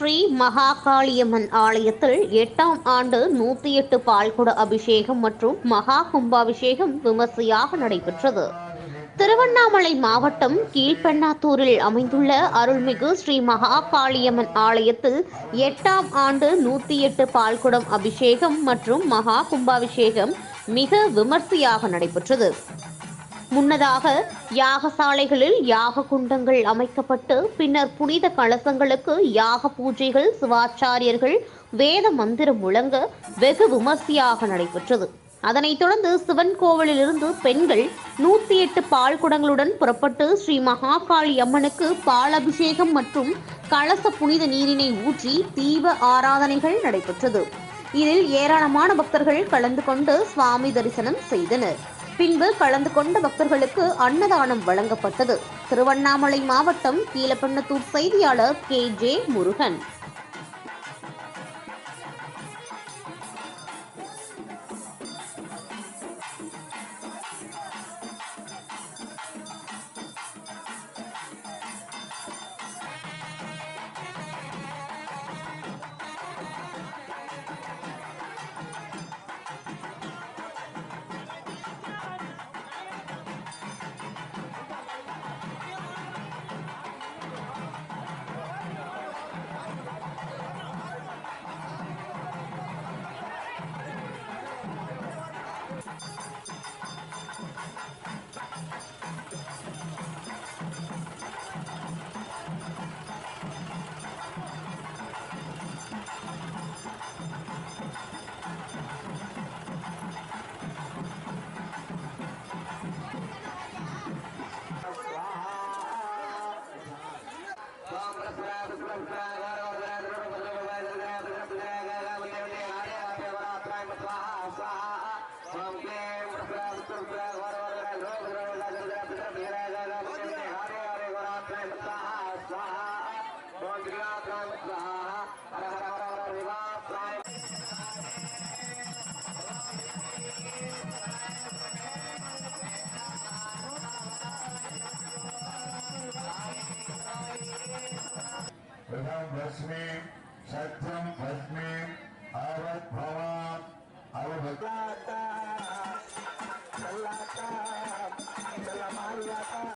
ஸ்ரீ மகாகாளியம்மன் ஆலயத்தில் எட்டாம் ஆண்டு நூத்தி எட்டு பால்குட அபிஷேகம் மற்றும் மகா கும்பாபிஷேகம் விமர்சையாக நடைபெற்றது. திருவண்ணாமலை மாவட்டம் கீழ்பெண்ணாத்தூரில் அமைந்துள்ள அருள்மிகு ஸ்ரீ மகாகாளியம்மன் ஆலயத்தில் எட்டாம் ஆண்டு நூத்தி எட்டு பால்குடம் அபிஷேகம் மற்றும் மகா கும்பாபிஷேகம் மிக விமர்சையாக நடைபெற்றது. முன்னதாக யாகசாலைகளில் யாக குண்டங்கள் அமைக்கப்பட்டு பின்னர் புனித கலசங்களுக்கு யாக பூஜைகள் சிவாச்சாரியர்கள் வேத மந்திரம் முழங்க வெகு விமர்சையாக நடைபெற்றது. அதனைத் தொடர்ந்து சிவன் கோவிலிலிருந்து பெண்கள் நூத்தி எட்டு பால் குடங்களுடன் புறப்பட்டு ஸ்ரீ மகாகாளி அம்மனுக்கு பால் அபிஷேகம் மற்றும் கலச புனித நீரினை ஊற்றி தீப ஆராதனைகள் நடைபெற்றது. இதில் ஏராளமான பக்தர்கள் கலந்து கொண்டு சுவாமி தரிசனம் செய்தனர். பின்பு கலந்து கொண்ட பக்தர்களுக்கு அன்னதானம் வழங்கப்பட்டது. திருவண்ணாமலை மாவட்டம் கீழப்பண்ணத்தூர் செய்தியாளர் கே ஜே முருகன். प्रथम भस्मी सत्यम भस्मी अवत भवान I will